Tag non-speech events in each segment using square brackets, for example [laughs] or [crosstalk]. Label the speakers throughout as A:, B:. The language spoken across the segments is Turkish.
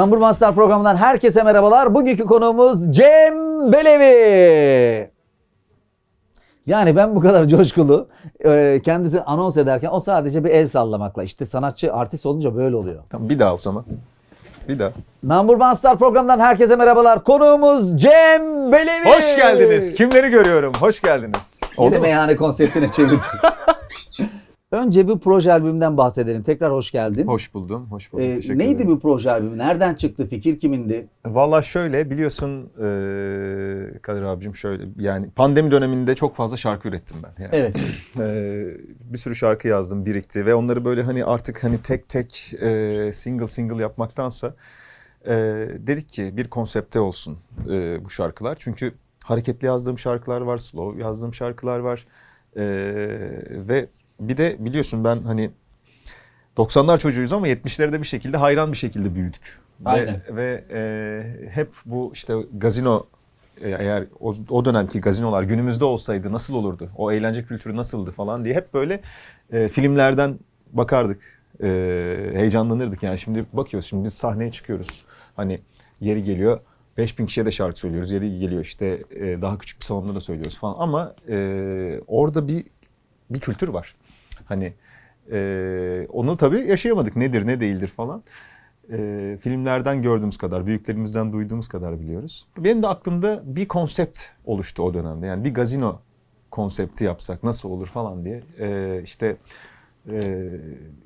A: Number One Star programından herkese merhabalar. Bugünkü konuğumuz Cem Belevi. Yani ben bu kadar coşkulu e, kendisini anons ederken o sadece bir el sallamakla. İşte sanatçı, artist olunca böyle oluyor.
B: Tamam bir daha o zaman. Bir daha.
A: Number One Star programından herkese merhabalar. Konuğumuz Cem Belevi.
B: Hoş geldiniz. Kimleri görüyorum? Hoş geldiniz.
A: Yine
B: Oldu mu?
A: meyhane konseptine çevirdim. [laughs] Önce bir proje albümünden bahsedelim. Tekrar hoş geldin.
B: Hoş buldum. Hoş buldum.
A: Ee,
B: Teşekkür
A: neydi
B: ederim.
A: bu proje albümü? Nereden çıktı? Fikir kimindi?
B: Valla şöyle biliyorsun eee Kadir abicim şöyle yani pandemi döneminde çok fazla şarkı ürettim ben. Yani.
A: Evet.
B: Eee, bir sürü şarkı yazdım birikti ve onları böyle hani artık hani tek tek eee, single single yapmaktansa eee, dedik ki bir konsepte olsun eee, bu şarkılar. Çünkü hareketli yazdığım şarkılar var, slow yazdığım şarkılar var Eee, ve bir de biliyorsun ben hani 90'lar çocuğuyuz ama 70'lerde bir şekilde hayran bir şekilde büyüdük.
A: Aynen.
B: Ve, ve eee, hep bu işte gazino e, eğer o, o dönemki gazinolar günümüzde olsaydı nasıl olurdu? O eğlence kültürü nasıldı falan diye hep böyle e, filmlerden bakardık. E, heyecanlanırdık yani şimdi bakıyoruz şimdi biz sahneye çıkıyoruz. Hani yeri geliyor 5000 kişiye de şarkı söylüyoruz. Yeri geliyor işte e, daha küçük bir salonda da söylüyoruz falan ama e, orada bir bir kültür var. Hani e, onu tabii yaşayamadık nedir ne değildir falan. E, filmlerden gördüğümüz kadar, büyüklerimizden duyduğumuz kadar biliyoruz. Benim de aklımda bir konsept oluştu o dönemde. Yani bir gazino konsepti yapsak nasıl olur falan diye. E, işte e,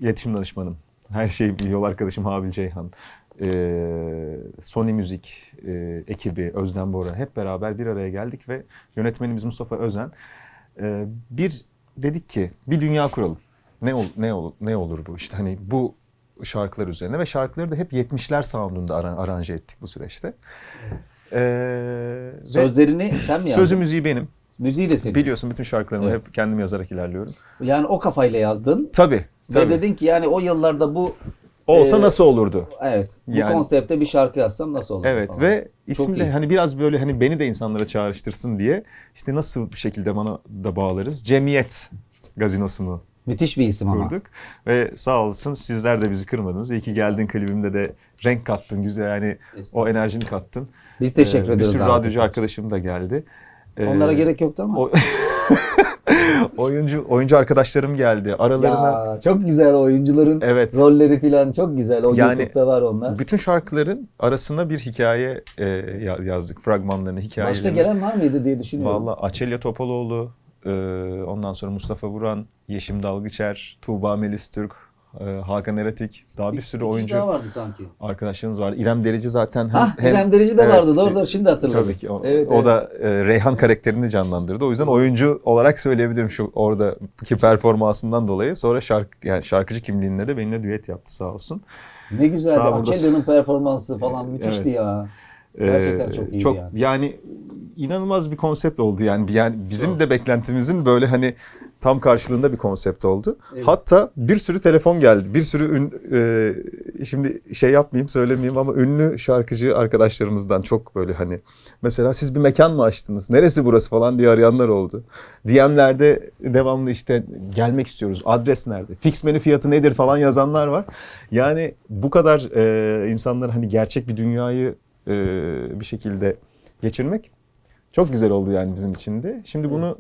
B: iletişim danışmanım, her şey bir yol arkadaşım Habil Ceyhan, e, Sony Müzik e, ekibi Özden Bora hep beraber bir araya geldik ve yönetmenimiz Mustafa Özen e, bir dedik ki bir dünya kuralım. Ne ol, ne ol, ne olur bu işte hani bu şarkılar üzerine ve şarkıları da hep 70'ler sound'unda ara- aranje ettik bu süreçte. Ee, ve
A: Sözlerini sen mi yazdın?
B: sözü müziği benim.
A: Müziği de senin.
B: Biliyorsun bütün şarkılarımı
A: Evet.
B: hep kendim yazarak ilerliyorum.
A: Yani o kafayla yazdın.
B: Tabii.
A: Ve
B: tabii.
A: dedin ki yani o yıllarda bu
B: Olsa
A: Ee,
B: nasıl olurdu?
A: evet bu
B: Yani-
A: konsepte bir şarkı yazsam nasıl olur?
B: Evet
A: falan.
B: ve ismi de hani biraz böyle hani beni de insanlara çağrıştırsın diye işte nasıl bir şekilde bana da bağlarız. Cemiyet gazinosunu
A: Müthiş bir isim ama.
B: kurduk. Ve sağ olasın sizler de bizi kırmadınız. İyi ki geldin klibimde de renk kattın güzel yani o enerjini kattın.
A: Biz teşekkür
B: Ee,
A: ediyoruz.
B: Bir sürü radyocu arkadaşım da geldi. Ee,
A: Onlara gerek yoktu ama.
B: o- [laughs] [laughs] oyuncu oyuncu arkadaşlarım geldi. Aralarına
A: Ya çok güzel oyuncuların
B: Evet.
A: rolleri falan çok güzel. O
B: Yani-
A: YouTube'da var onlar.
B: bütün şarkıların arasına bir hikaye e, ya- yazdık. Fragmanlarını, hikayelerini.
A: Başka gelen var mıydı diye düşünüyorum.
B: Valla Açelya Topaloğlu, e, ondan sonra Mustafa Vuran, Yeşim Dalgıçer, Tuğba Melis Türk, Hakan Eratik, daha bir sürü
A: kişi
B: oyuncu
A: daha vardı sanki.
B: arkadaşlarımız var. İrem Derici zaten hem,
A: Hah
B: hem-
A: İrem Derici de
B: Evet,
A: vardı. Doğru doğru şimdi hatırladım.
B: Tabii ki o,
A: Evet,
B: o
A: evet.
B: da e, Reyhan karakterini canlandırdı. O yüzden oyuncu olarak söyleyebilirim şu oradaki performansından dolayı. Sonra şarkı yani şarkıcı kimliğinde de benimle düet yaptı sağ olsun.
A: Ne güzeldi. Açelya'nın performansı falan müthişti
B: Evet.
A: ya.
B: Ee,
A: Gerçekten çok iyiydi
B: çok
A: yani.
B: yani inanılmaz bir konsept oldu yani yani bizim de beklentimizin böyle hani tam karşılığında bir konsept oldu.
A: Evet.
B: Hatta bir sürü telefon geldi. Bir sürü ün, e, şimdi şey yapmayayım söylemeyeyim ama ünlü şarkıcı arkadaşlarımızdan çok böyle hani mesela siz bir mekan mı açtınız? Neresi burası falan diye arayanlar oldu. DM'lerde devamlı işte gelmek istiyoruz. Adres nerede? Fix menü fiyatı nedir falan yazanlar var. Yani bu kadar e, insanlar hani gerçek bir dünyayı e, bir şekilde geçirmek çok güzel oldu yani bizim için de. Şimdi bunu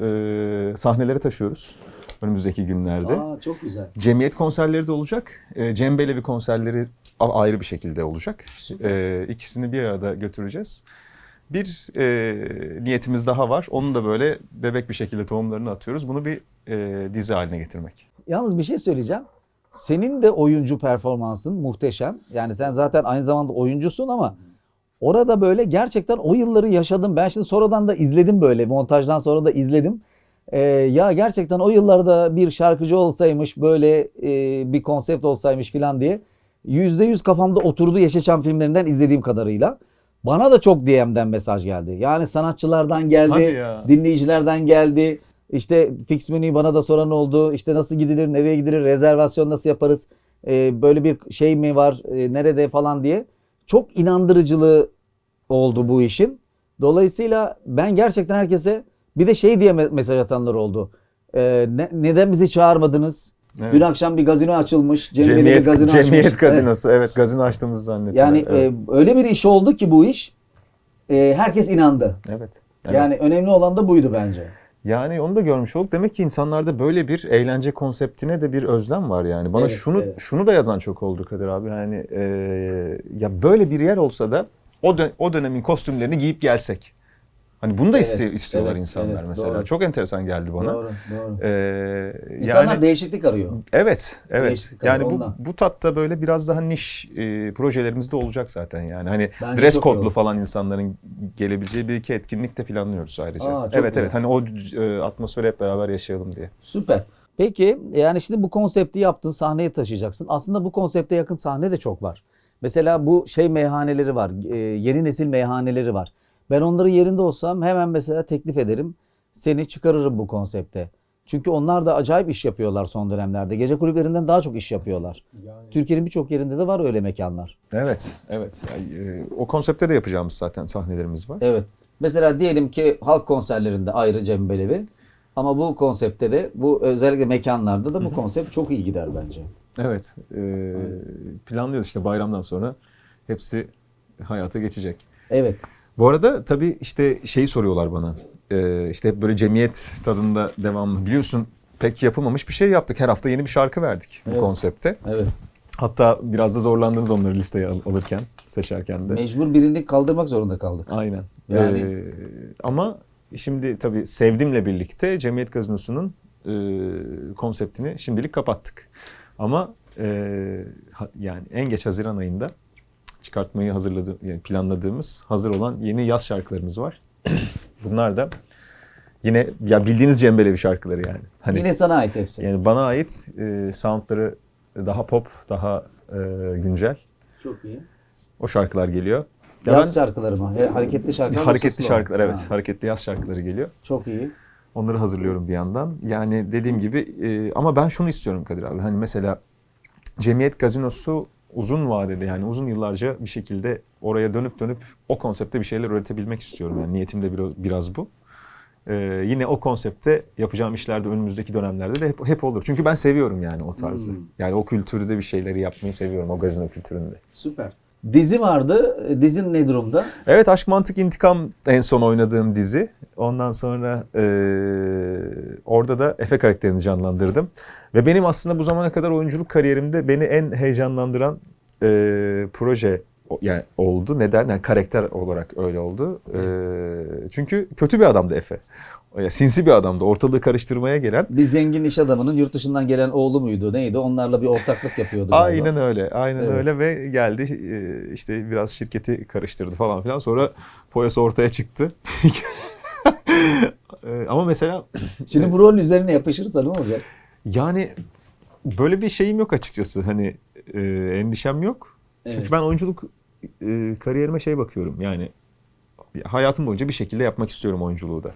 B: e, sahnelere taşıyoruz önümüzdeki günlerde.
A: Aa, çok güzel.
B: Cemiyet konserleri de olacak. E, Cem Belevi konserleri ayrı bir şekilde olacak. E, ikisini bir arada götüreceğiz. Bir e, niyetimiz daha var. Onu da böyle bebek bir şekilde tohumlarını atıyoruz. Bunu bir e, dizi haline getirmek.
A: Yalnız bir şey söyleyeceğim. Senin de oyuncu performansın muhteşem. Yani sen zaten aynı zamanda oyuncusun ama orada böyle gerçekten o yılları yaşadım. Ben şimdi sonradan da izledim böyle montajdan sonra da izledim. Ee, ya gerçekten o yıllarda bir şarkıcı olsaymış böyle e, bir konsept olsaymış falan diye yüzde yüz kafamda oturdu Yeşilçam filmlerinden izlediğim kadarıyla. Bana da çok DM'den mesaj geldi. Yani sanatçılardan geldi, dinleyicilerden geldi. İşte fix menüyü bana da soran oldu. İşte nasıl gidilir, nereye gidilir, rezervasyon nasıl yaparız, Ee, böyle bir şey mi var, Ee, nerede falan diye. Çok inandırıcılığı oldu bu işin. Dolayısıyla ben gerçekten herkese bir de şey diye me- mesaj atanlar oldu. Ee, ne- neden bizi çağırmadınız?
B: Evet.
A: Dün akşam bir gazino açılmış. Cemiyet'te
B: Cemiyet,
A: gazino
B: cemiyet
A: açmış.
B: gazinosu. Evet. gazino açtığımızı zannettiler.
A: Yani
B: evet.
A: e, öyle bir iş oldu ki bu iş. e, herkes inandı.
B: evet. evet.
A: Yani önemli olan da buydu bence.
B: Yani onu da görmüş olduk. Demek ki insanlarda böyle bir eğlence konseptine de bir özlem var yani. Bana
A: Evet,
B: şunu
A: evet.
B: şunu da yazan çok oldu Kadir abi. Yani e, ya böyle bir yer olsa da o dö- o dönemin kostümlerini giyip gelsek. Hani bunu da
A: Evet,
B: iste- istiyorlar
A: evet,
B: insanlar
A: evet,
B: mesela.
A: doğru.
B: Çok enteresan geldi bana.
A: Doğru, doğru.
B: Ee,
A: İnsanlar
B: yani
A: değişiklik arıyor.
B: evet, evet.
A: Değişiklik
B: Yani bu
A: ondan.
B: bu tatta böyle biraz daha niş e, projelerimizde olacak zaten yani. Hani
A: Bence
B: dress code'lu falan insanların gelebileceği bir iki etkinlik de planlıyoruz ayrıca.
A: Aa,
B: evet
A: güzel.
B: evet. Hani o e, atmosferi hep beraber yaşayalım diye.
A: Süper. Peki yani şimdi bu konsepti yaptın, sahneye taşıyacaksın. Aslında bu konsepte yakın sahne de çok var. Mesela bu şey meyhaneleri var, e, yeni nesil meyhaneleri var. Ben onların yerinde olsam hemen mesela teklif ederim. Seni çıkarırım bu konsepte. Çünkü onlar da acayip iş yapıyorlar son dönemlerde. Gece kulüplerinden daha çok iş yapıyorlar. Türkiye'nin birçok yerinde de var öyle mekanlar.
B: Evet, evet. Yani, e, o konsepte de yapacağımız zaten sahnelerimiz var.
A: Evet. Mesela diyelim ki halk konserlerinde ayrı Cem Belevi. Ama bu konsepte de bu özellikle mekanlarda da bu konsept çok iyi gider bence.
B: Evet. e, planlıyoruz işte bayramdan sonra hepsi hayata geçecek.
A: Evet.
B: Bu arada tabii işte şeyi soruyorlar bana. Ee, işte hep böyle cemiyet tadında devamlı. Biliyorsun pek yapılmamış bir şey yaptık. Her hafta yeni bir şarkı verdik bu
A: Evet.
B: konsepte.
A: Evet.
B: Hatta biraz da zorlandınız onları listeye al- alırken, seçerken de.
A: Mecbur birini kaldırmak zorunda kaldık.
B: Aynen.
A: Yani-
B: Ee, ama şimdi tabii Sevdim'le birlikte Cemiyet Gazinosu'nun e, konseptini şimdilik kapattık. Ama e, yani en geç Haziran ayında çıkartmayı hazırladı, yani planladığımız hazır olan yeni yaz şarkılarımız var. [clears throat] Bunlar da yine ya bildiğiniz Cembelevi şarkıları yani. Hani
A: Yine sana ait hepsi.
B: yani bana ait e, soundları daha pop, daha e, güncel.
A: Çok iyi.
B: O şarkılar geliyor. Ya
A: Yaz
B: ben-
A: şarkıları mı? Hareketli şarkılar. mı,
B: hareketli şarkılar evet.
A: Ha,
B: Hareketli yaz şarkıları geliyor.
A: çok iyi.
B: Onları hazırlıyorum bir yandan. Yani dediğim gibi e, ama ben şunu istiyorum Kadir abi. Hani mesela Cemiyet Gazinosu uzun vadede yani uzun yıllarca bir şekilde oraya dönüp dönüp o konsepte bir şeyler üretebilmek istiyorum. Yani niyetim de biraz, biraz bu. E, yine o konsepte yapacağım işlerde önümüzdeki dönemlerde de hep, hep olur. Çünkü ben seviyorum yani o tarzı.
A: Hmm.
B: Yani o kültürde bir şeyleri yapmayı seviyorum o gazino kültüründe.
A: Süper. Dizi vardı. Dizin ne durumda?
B: Evet Aşk Mantık İntikam en son oynadığım dizi. Ondan sonra eee, orada da Efe karakterini canlandırdım. Ve benim aslında bu zamana kadar oyunculuk kariyerimde beni en heyecanlandıran eee, proje yani oldu. Neden? Yani karakter olarak öyle oldu. Eee, çünkü kötü bir adamdı Efe. Ya, sinsi bir adamdı. Ortalığı karıştırmaya gelen.
A: Bir zengin iş adamının yurt dışından gelen oğlu muydu? Neydi? Onlarla bir ortaklık yapıyordu. galiba.
B: Aynen öyle. Aynen
A: Evet.
B: öyle ve geldi eee, işte biraz şirketi karıştırdı falan filan. Sonra foyası ortaya çıktı. Eee, [laughs] Ama mesela [clears throat]
A: Şimdi bu rolün üzerine yapışırsa ne olacak?
B: yani böyle bir şeyim yok açıkçası. Hani eee, endişem yok.
A: Evet.
B: Çünkü ben oyunculuk kariyerime şey bakıyorum. Yani hayatım boyunca bir şekilde yapmak istiyorum oyunculuğu da.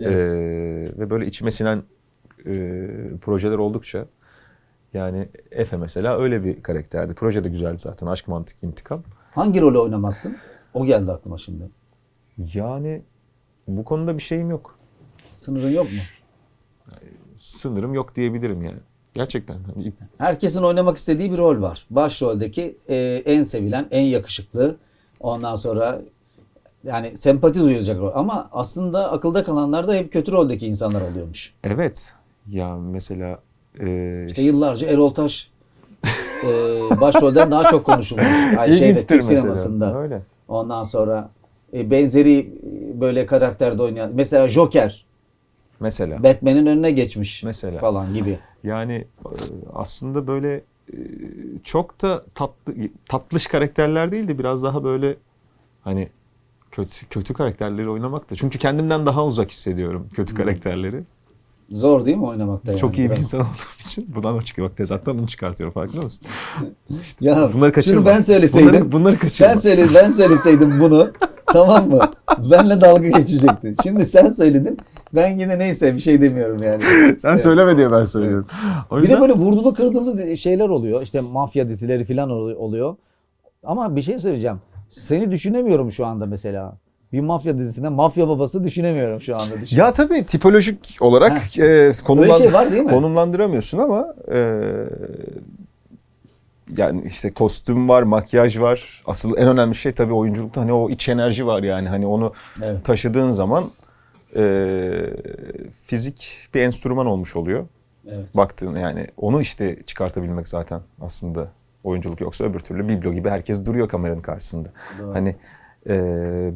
A: Evet.
B: Eee, ve böyle içime sinen eee, projeler oldukça yani Efe mesela öyle bir karakterdi. Proje de güzeldi zaten. Aşk, mantık, intikam.
A: Hangi rolü oynamazsın? O geldi aklıma şimdi.
B: Yani bu konuda bir şeyim yok.
A: Sınırın yok mu?
B: Sınırım yok diyebilirim yani. Gerçekten. Hani
A: Herkesin oynamak istediği bir rol var. Başroldeki e, en sevilen, en yakışıklı. Ondan sonra yani sempati duyulacak rol. Ama aslında akılda kalanlar da hep kötü roldeki insanlar oluyormuş.
B: evet. Ya mesela eee,
A: İşte yıllarca Erol Taş e, [laughs] başrolden daha çok konuşulmuş. Ay, şeyde, Türk
B: mesela.
A: sinemasında.
B: Öyle.
A: Ondan sonra e, benzeri e, böyle karakterde oynayan. Mesela Joker.
B: Mesela.
A: Batman'in önüne geçmiş
B: Mesela.
A: falan gibi.
B: Yani e, aslında böyle e, çok da tatlı tatlış karakterler değil de biraz daha böyle hani kötü kötü karakterleri oynamak da. Çünkü kendimden daha uzak hissediyorum kötü karakterleri.
A: Zor değil mi oynamakta yani?
B: Çok iyi bir insan olduğum için buradan o çıkıyor. Bak tezattan bunu çıkartıyorum farkında mısın? [laughs]
A: Ya
B: Bunları kaçırma.
A: Ben söyleseydim.
B: Bunları, bunları kaçırma.
A: Ben söyle ben söyleseydim bunu [laughs] tamam mı? Benle dalga geçecektin. Şimdi sen söyledin. Ben yine neyse bir şey demiyorum yani.
B: Sen söyleme diye ben söylüyorum. O
A: Bir
B: yüzden
A: de böyle vurdulu kırdılı şeyler oluyor. İşte mafya dizileri falan oluyor. Ama bir şey söyleyeceğim. Seni düşünemiyorum şu anda mesela. bir mafya dizisinde mafya babası düşünemiyorum şu anda.
B: Ya tabii tipolojik olarak e, konumlan-
A: şey var değil mi?
B: konumlandıramıyorsun ama e, yani işte kostüm var, makyaj var. Asıl en önemli şey tabii oyunculukta hani o iç enerji var yani hani onu
A: Evet.
B: taşıdığın zaman e, fizik bir enstrüman olmuş oluyor.
A: Evet.
B: Baktığın yani onu işte çıkartabilmek zaten aslında oyunculuk yoksa öbür türlü biblo gibi herkes duruyor kameranın karşısında.
A: Doğru.
B: Hani e,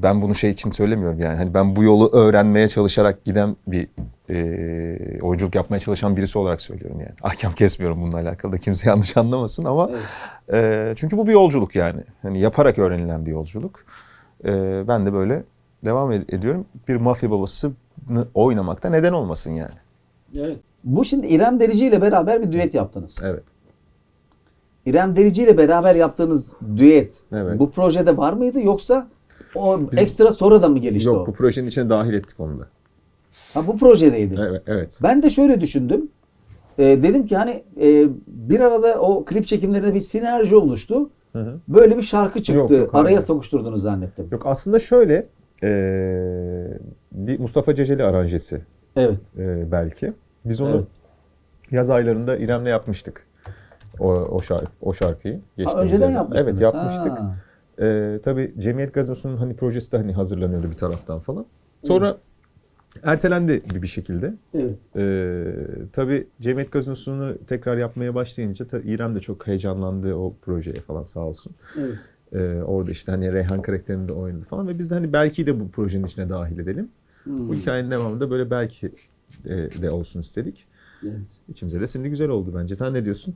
B: ben bunu şey için söylemiyorum yani hani ben bu yolu öğrenmeye çalışarak giden bir e, oyunculuk yapmaya çalışan birisi olarak söylüyorum yani. [laughs] Ahkam kesmiyorum bununla alakalı da kimse yanlış anlamasın ama
A: Evet.
B: e, çünkü bu bir yolculuk yani. Hani yaparak öğrenilen bir yolculuk. E, ben de böyle devam ed- ediyorum. Bir mafya babasını oynamakta neden olmasın yani.
A: Evet. Bu şimdi İrem Derici ile beraber bir düet yaptınız.
B: Evet.
A: İrem Derici ile beraber yaptığınız düet
B: Evet.
A: bu projede var mıydı yoksa o ekstra sonradan mı gelişti
B: Yok
A: o?
B: bu projenin içine dahil ettik onu da.
A: Ha, bu projedeydi.
B: Evet. evet.
A: Ben de şöyle düşündüm. Ee, dedim ki hani e, bir arada o klip çekimlerinde bir sinerji oluştu.
B: Hı hı.
A: Böyle bir şarkı çıktı.
B: Yok, yok, hayır.
A: Araya sokuşturduğunu zannettim.
B: Yok aslında şöyle eee, bir Mustafa Ceceli aranjesi
A: Evet.
B: eee, belki. Biz onu
A: Evet.
B: yaz aylarında İrem'le yapmıştık. O, o, şarkı, o şarkıyı.
A: Ha,
B: geçtiğimiz
A: önceden
B: yaz.
A: yapmıştınız.
B: Evet yapmıştık.
A: Ha.
B: Eee tabii Cemiyet Gazinosu'nun hani projesi de hani hazırlanıyordu bir taraftan falan. Sonra ertelendi bir, bir şekilde.
A: Evet.
B: Ee, tabii Cemiyet Gazinosu'nu tekrar yapmaya başlayınca tabii İrem de çok heyecanlandı o projeye falan sağ olsun.
A: Evet.
B: Ee, orada işte hani Reyhan karakterini de oynadı falan ve biz de hani belki de bu projenin içine dahil edelim.
A: Hmm.
B: Bu hikayenin devamında böyle belki de, de olsun istedik.
A: Evet.
B: İçimize de şimdi güzel oldu bence. Sen ne diyorsun?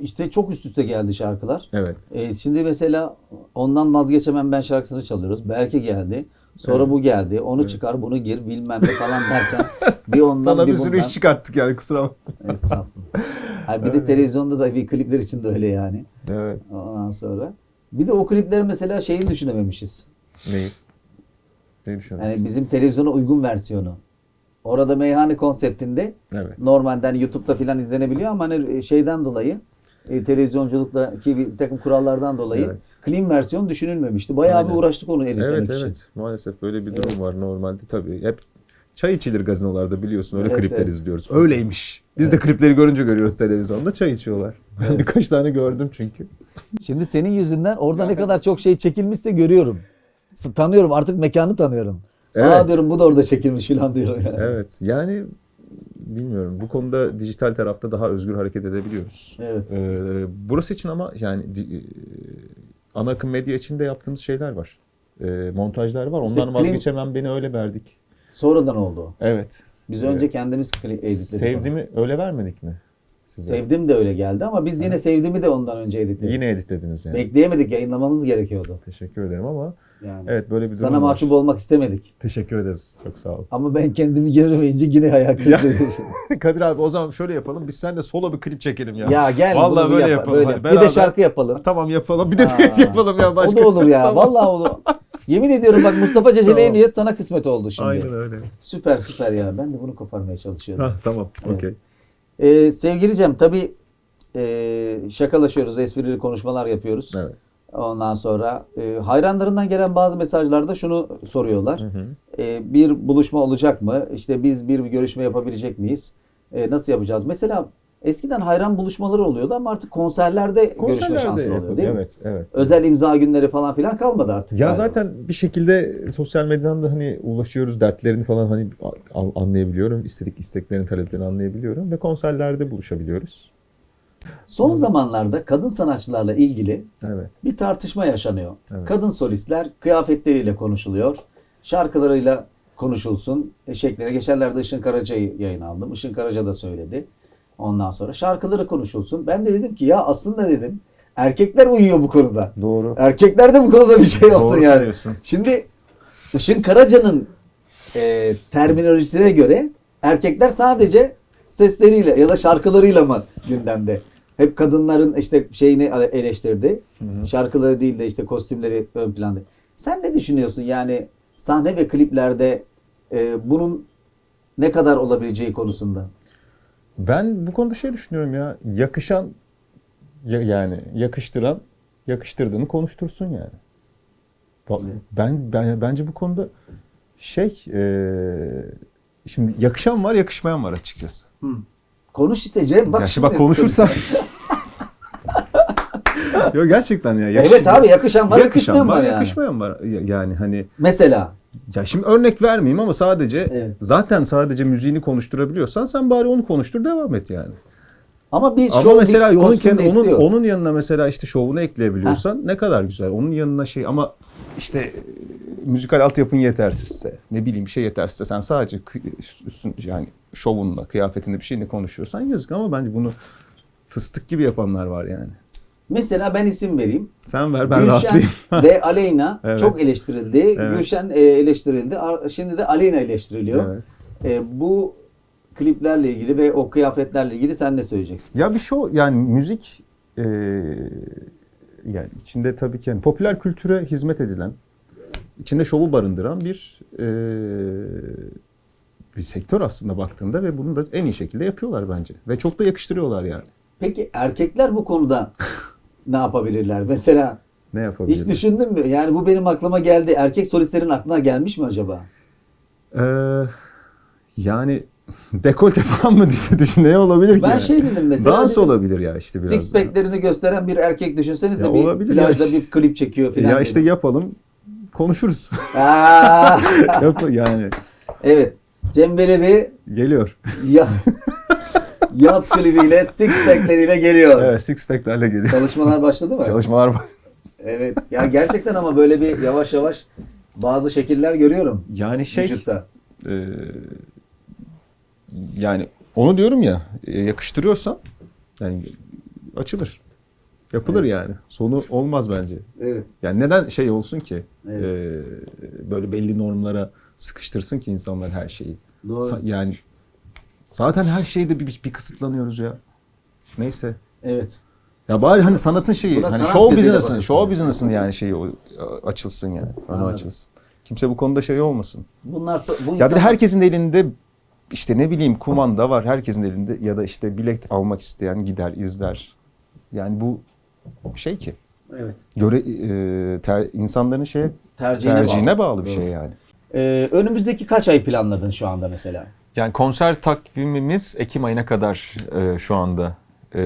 A: İşte çok üst üste geldi şarkılar.
B: Evet.
A: E, şimdi mesela ondan vazgeçemem ben şarkısını çalıyoruz. Belki geldi. Sonra
B: Evet.
A: bu geldi. Onu çıkar, bunu gir, bilmem ne falan derken [laughs] bir ondan
B: Sana
A: bir
B: bir sürü
A: bundan.
B: iş çıkarttık yani kusura bakma.
A: Estağfurullah. Hayır, bir de televizyonda da bir klipler için de öyle yani.
B: Evet.
A: Ondan sonra. Bir de o klipleri mesela şeyi düşünememişiz.
B: Neyi? Neyi düşünüyorsun?
A: Yani bizim televizyona uygun versiyonu. Orada meyhane konseptinde
B: Evet.
A: normalden YouTube'da filan izlenebiliyor ama hani şeyden dolayı e, televizyonculukta bir takım kurallardan dolayı
B: Evet.
A: clean versiyon düşünülmemişti. Bayağı bir
B: Aynen.
A: uğraştık onu editlemek
B: Evet
A: için.
B: evet. Maalesef böyle bir durum var normalde tabii. Hep çay içilir gazinolarda biliyorsun öyle
A: Evet,
B: klipler
A: evet.
B: izliyoruz. Öyleymiş. Biz de klipleri görünce görüyoruz televizyonda çay içiyorlar. Ben
A: Evet.
B: birkaç tane gördüm çünkü.
A: Şimdi senin yüzünden orada ne kadar çok şey çekilmişse görüyorum. Tanıyorum artık mekanı tanıyorum. Aa
B: Evet.
A: diyorum bu da orada çekilmiş filan diyorum yani.
B: Evet. Yani bilmiyorum. Bu konuda dijital tarafta daha özgür hareket edebiliyoruz.
A: Evet.
B: Ee, burası için ama yani di- e, ana akım medya için de yaptığımız şeyler var. Ee, montajlar var.
A: İşte
B: Ondan
A: klip-
B: vazgeçemem beni öyle verdik.
A: Sonradan oldu.
B: Evet.
A: Biz önce kendimiz editledik.
B: Sevdiğimi öyle vermedik mi? Size?
A: Sevdim de öyle geldi ama biz yine sevdiğimi de ondan önce editledik.
B: Yine editlediniz yani.
A: Bekleyemedik yayınlamamız gerekiyordu.
B: Teşekkür ederim ama
A: Yani.
B: evet böyle bir durum
A: Sana
B: var.
A: mahcup olmak istemedik.
B: Teşekkür ederiz. Çok sağ ol.
A: Ama ben kendimi göremeyince yine hayal kırıklığı yaşadım. [laughs]
B: Kadir abi o zaman şöyle yapalım. Biz seninle solo bir klip çekelim ya.
A: ya gel
B: Vallahi
A: bunu
B: böyle
A: yap-
B: yapalım.
A: böyle.
B: Hadi
A: Bir
B: beraber.
A: de şarkı yapalım.
B: Tamam yapalım. Bir de
A: Aa,
B: düet [laughs] yapalım ya. Başka.
A: O da olur ya. [laughs]
B: Tamam.
A: Vallahi olur. Yemin ediyorum bak Mustafa Ceceli'ye
B: Tamam.
A: niyet sana kısmet oldu şimdi.
B: Aynen öyle.
A: Süper süper ya. Ben de bunu koparmaya çalışıyorum.
B: Hah, tamam. Okey.
A: Ee, sevgili Cem tabii e, şakalaşıyoruz, esprili konuşmalar yapıyoruz.
B: Evet.
A: Ondan sonra e, hayranlarından gelen bazı mesajlarda şunu soruyorlar.
B: Hı hı.
A: E, bir buluşma olacak mı? İşte biz bir görüşme yapabilecek miyiz? E, nasıl yapacağız? Mesela eskiden hayran buluşmaları oluyordu ama artık konserlerde, görüşme
B: Konserlerde
A: şansı oluyor değil mi?
B: Evet, evet.
A: Özel imza günleri falan filan kalmadı artık.
B: Ya
A: galiba.
B: zaten bir şekilde sosyal medyadan da hani ulaşıyoruz dertlerini falan hani anlayabiliyorum. İstedik isteklerini, taleplerini anlayabiliyorum ve konserlerde buluşabiliyoruz.
A: Son zamanlarda kadın sanatçılarla ilgili
B: Evet.
A: bir tartışma yaşanıyor.
B: Evet.
A: Kadın solistler kıyafetleriyle konuşuluyor. Şarkılarıyla konuşulsun şeklinde. Geçenlerde Işın Karaca'yı yayın aldım. Işın Karaca da söyledi. Ondan sonra şarkıları konuşulsun. Ben de dedim ki ya aslında dedim erkekler uyuyor bu konuda.
B: Doğru.
A: Erkekler de bu konuda bir şey olsun
B: Doğru
A: yani.
B: söylüyorsun.
A: Şimdi Işın Karaca'nın e, terminolojisine göre erkekler sadece sesleriyle ya da şarkılarıyla mı gündemde? Hep kadınların işte şeyini eleştirdi. Şarkıları değil de işte kostümleri ön planda. Sen ne düşünüyorsun yani sahne ve kliplerde e, bunun ne kadar olabileceği konusunda?
B: Ben bu konuda şey düşünüyorum ya. Yakışan ya- yani yakıştıran yakıştırdığını konuştursun yani. Ben, ben bence bu konuda şey e, şimdi yakışan var yakışmayan var açıkçası.
A: Konuş işte Cem. Bak
B: ya şimdi bak konuşursam Yok [laughs] gerçekten ya. yakış-
A: Evet abi yakışan var yakışmayan var, yani.
B: yakışmayan var. Ya- Yani hani
A: Mesela.
B: Ya şimdi örnek vermeyeyim ama sadece
A: Evet.
B: zaten sadece müziğini konuşturabiliyorsan sen bari onu konuştur devam et yani.
A: Ama biz
B: Ama mesela
A: bir
B: onun, kendi- onun,
A: istiyor.
B: onun yanına mesela işte şovunu ekleyebiliyorsan ne kadar güzel. Onun yanına şey ama işte e, müzikal altyapın yetersizse ne bileyim bir şey yetersizse sen sadece üstün yani şovunla kıyafetinde bir şeyle konuşuyorsan yazık ama bence bunu fıstık gibi yapanlar var yani.
A: Mesela ben isim vereyim.
B: Sen ver ben
A: Gülşen
B: rahatlayayım. [laughs]
A: ve [laughs] Aleyna
B: Evet.
A: çok eleştirildi.
B: Evet.
A: Gülşen e, eleştirildi. Şimdi de Aleyna eleştiriliyor.
B: evet.
A: E, bu kliplerle ilgili ve o kıyafetlerle ilgili sen ne söyleyeceksin?
B: Ya bir show yani müzik e, yani içinde tabii ki yani popüler kültüre hizmet edilen, içinde şovu barındıran bir e, bir sektör aslında baktığında ve bunu da en iyi şekilde yapıyorlar bence. Ve çok da yakıştırıyorlar yani.
A: Peki erkekler bu konuda [laughs] ne yapabilirler? Mesela
B: Ne
A: hiç
B: yapabilirler?
A: düşündün mü? Yani bu benim aklıma geldi. Erkek solistlerin aklına gelmiş mi acaba?
B: Ee, yani [laughs] dekolte falan mı [laughs] düşün ne olabilir ki?
A: Ben
B: yani?
A: şey dedim mesela.
B: Dans
A: dedim,
B: olabilir ya işte biraz.
A: Six pack'lerini gösteren bir erkek düşünsenize
B: Ya
A: bir plajda
B: ya.
A: bir klip çekiyor falan.
B: Ya
A: dedim.
B: işte yapalım konuşuruz. [laughs] Yap yani
A: evet. Cem Belevi
B: geliyor.
A: ya, yaz klibiyle six pack'leriyle geliyor.
B: Evet six pack'lerle geliyor.
A: Çalışmalar başladı mı?
B: Çalışmalar var.
A: Evet. Ya gerçekten ama böyle bir yavaş yavaş bazı şekiller görüyorum
B: Yani şey
A: vücutta.
B: e, yani onu diyorum ya e, yakıştırıyorsan yani açılır. Yapılır yani. Sonu olmaz bence.
A: Evet.
B: Yani neden şey olsun ki?
A: Evet.
B: e, böyle belli normlara sıkıştırsın ki insanlar her şeyi.
A: Doğru.
B: Yani zaten her şeyde bir, bir kısıtlanıyoruz ya. Neyse.
A: Evet.
B: Ya bari hani sanatın şeyi,
A: Buna
B: hani
A: sanat
B: show business'ın, show business'ın yani şeyi o- açılsın yani. Önü
A: Anladım.
B: açılsın. Kimse bu konuda şey olmasın.
A: Bunlar so- bu
B: Ya bir de
A: insanlar-
B: herkesin elinde işte ne bileyim kumanda var. Herkesin elinde ya da işte bilet almak isteyen gider izler. Yani bu şey ki
A: evet.
B: göre e, ter, insanların şeye
A: Tercihine,
B: tercihine bağlı, bir
A: Doğru.
B: şey yani.
A: Ee, önümüzdeki kaç ay planladın şu anda mesela?
B: Yani konser takvimimiz Ekim ayına kadar e, şu anda e,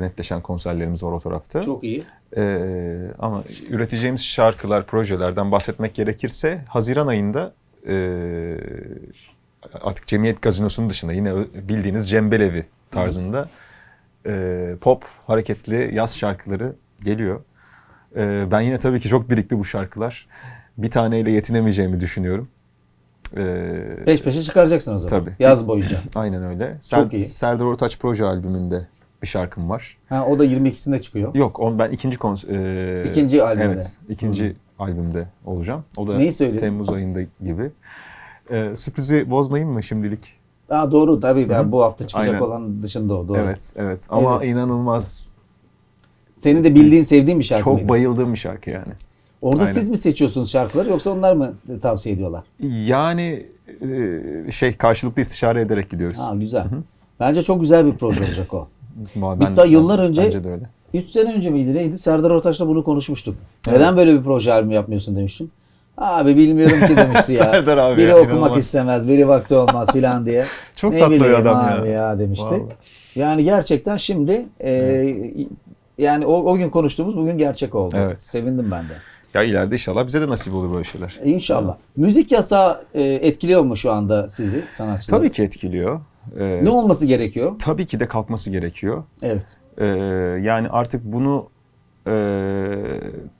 B: netleşen konserlerimiz var o tarafta.
A: Çok iyi.
B: Ee, ama üreteceğimiz şarkılar, projelerden bahsetmek gerekirse Haziran ayında e, artık Cemiyet Gazinosu'nun dışında yine bildiğiniz Cembelevi tarzında e, pop, hareketli yaz şarkıları geliyor. E, ben yine tabii ki çok birikti bu şarkılar. Bir taneyle yetinemeyeceğimi düşünüyorum. E,
A: Peş peşe çıkaracaksın o zaman.
B: Tabii.
A: Yaz boyunca. [laughs]
B: aynen öyle. Ser-
A: iyi.
B: Serdar Ortaç proje albümünde bir şarkım var.
A: Ha, o da 22'sinde çıkıyor.
B: Yok, on ben ikinci kons e,
A: İkinci albümde.
B: Evet, ikinci albümde olacağım. O da
A: Neyi söyledin?
B: Temmuz ayında gibi. E, sürprizi bozmayayım mı şimdilik?
A: Aa, doğru tabii. Yani bu hafta çıkacak
B: Aynen.
A: olan dışında o. Doğru.
B: Evet, evet. Ama
A: Evet.
B: inanılmaz
A: Senin de bildiğin, sevdiğin bir şarkı
B: çok
A: mıydı?
B: bayıldığım bir şarkı yani.
A: Orada
B: Aynen.
A: siz mi seçiyorsunuz şarkıları yoksa onlar mı tavsiye ediyorlar?
B: Yani e, şey karşılıklı istişare ederek gidiyoruz.
A: Ha güzel. Bence çok güzel bir proje olacak o. [laughs]
B: Vallahi
A: Biz
B: ben-
A: daha yıllar önce-
B: Bence de öyle.
A: 3 sene önce miydi neydi? Serdar Ortaç'la bunu konuşmuştuk. Neden böyle bir proje albümü yapmıyorsun demiştim. Abi bilmiyorum ki demişti [laughs] ya.
B: Serdar abi
A: biri
B: ya,
A: okumak
B: inanılmaz.
A: istemez, biri vakti olmaz filan diye. [laughs]
B: Çok
A: Ne
B: tatlı bir adam
A: abi
B: ya.
A: demişti.
B: Vallahi.
A: Yani gerçekten şimdi e, yani o, o gün konuştuğumuz bugün gerçek oldu.
B: Evet.
A: Sevindim ben de.
B: Ya ileride inşallah bize de nasip olur böyle şeyler.
A: İnşallah. Müzik yasağı e, etkiliyor mu şu anda sizi sanatçıları?
B: Tabii ki etkiliyor. E,
A: Ne olması gerekiyor?
B: tabii ki de kalkması gerekiyor.
A: Evet.
B: Ee, yani artık bunu e,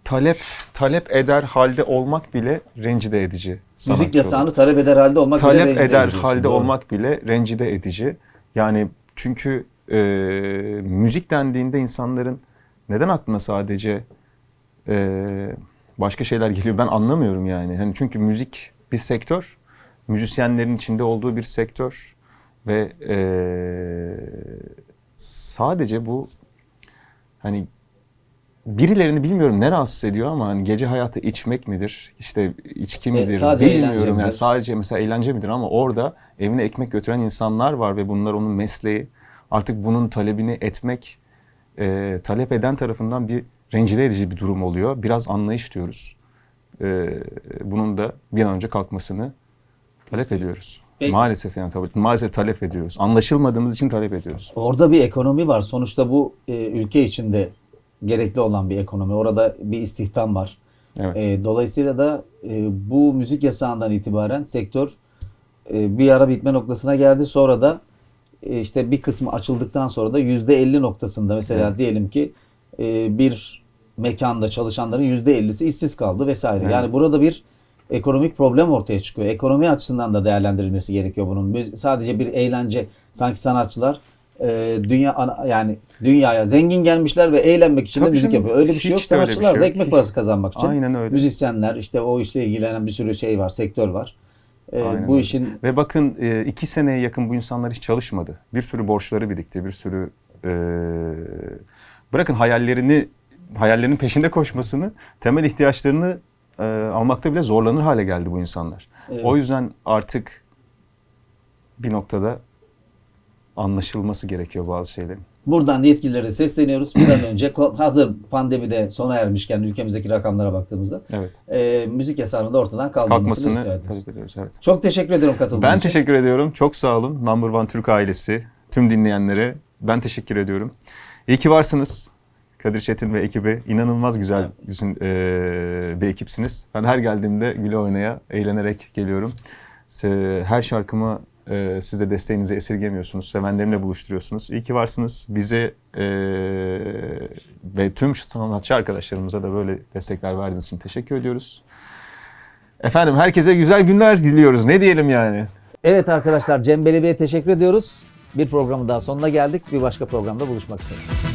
B: talep talep eder halde olmak bile rencide edici.
A: Müzik yasağını
B: olarak.
A: talep eder halde olmak bile
B: talep
A: rencide
B: eder
A: ediyorsun,
B: halde
A: doğru.
B: olmak bile rencide edici. Yani çünkü e, müzik dendiğinde insanların neden aklına sadece e, başka şeyler geliyor ben anlamıyorum yani. Hani çünkü müzik bir sektör, müzisyenlerin içinde olduğu bir sektör ve e, sadece bu hani birilerini bilmiyorum ne rahatsız ediyor ama hani gece hayatı içmek midir? işte içki midir?
A: sadece
B: bilmiyorum. Yani sadece mesela eğlence midir ama orada evine ekmek götüren insanlar var ve bunlar onun mesleği. Artık bunun talebini etmek e, talep eden tarafından bir rencide edici bir durum oluyor. Biraz anlayış diyoruz. e, bunun da bir an önce kalkmasını talep ediyoruz.
A: Peki.
B: Maalesef yani tabii maalesef talep ediyoruz. Anlaşılmadığımız için talep ediyoruz.
A: Orada bir ekonomi var. Sonuçta bu e, ülke içinde gerekli olan bir ekonomi. Orada bir istihdam var.
B: Evet.
A: E, dolayısıyla da e, bu müzik yasağından itibaren sektör e, bir ara bitme noktasına geldi. Sonra da e, işte bir kısmı açıldıktan sonra da %50 noktasında mesela
B: Evet.
A: diyelim ki e, bir mekanda çalışanların %50'si işsiz kaldı vesaire.
B: Evet.
A: Yani burada bir ekonomik problem ortaya çıkıyor. Ekonomi açısından da değerlendirilmesi gerekiyor bunun. Sadece bir eğlence sanki sanatçılar e, dünya yani dünyaya zengin gelmişler ve eğlenmek için de
B: Tabii
A: müzik
B: canım.
A: yapıyor. Öyle bir şey yok.
B: De bir
A: Sanatçılar
B: şey
A: da
B: yok.
A: ekmek
B: Hiç-
A: parası kazanmak için.
B: Aynen öyle.
A: Müzisyenler işte o işle ilgilenen bir sürü şey var, sektör var. E,
B: Aynen
A: bu
B: öyle.
A: işin
B: Ve bakın e, iki seneye yakın bu insanlar hiç çalışmadı. Bir sürü borçları birikti, bir sürü e, bırakın hayallerini hayallerinin peşinde koşmasını, temel ihtiyaçlarını e, almakta bile zorlanır hale geldi bu insanlar.
A: Evet.
B: O yüzden artık bir noktada anlaşılması gerekiyor bazı şeylerin.
A: buradan yetkililere sesleniyoruz. Bir an önce hazır pandemide sona ermişken ülkemizdeki rakamlara baktığımızda
B: Evet.
A: e, müzik yasağının da ortadan kaldırılmasını
B: Kalkmasını
A: ediyoruz.
B: Evet.
A: Çok teşekkür ederim katıldığınız
B: Ben
A: için.
B: teşekkür ediyorum. Çok sağ olun. Number One Türk ailesi, tüm dinleyenlere ben teşekkür ediyorum. İyi ki varsınız. Kadir Çetin ve ekibi inanılmaz güzel bizim, eee, bir ekipsiniz. Ben her geldiğimde güle oynaya, eğlenerek geliyorum. Her şarkıma eee, siz de desteğinizi esirgemiyorsunuz. Sevenlerimle buluşturuyorsunuz. İyi ki varsınız. Bize eee, ve tüm sanatçı arkadaşlarımıza da böyle destekler verdiğiniz için teşekkür ediyoruz. Efendim herkese güzel günler diliyoruz. Ne diyelim yani?
A: Evet arkadaşlar Cem Belebi'ye teşekkür ediyoruz. Bir programın daha sonuna geldik. Bir başka programda buluşmak üzere.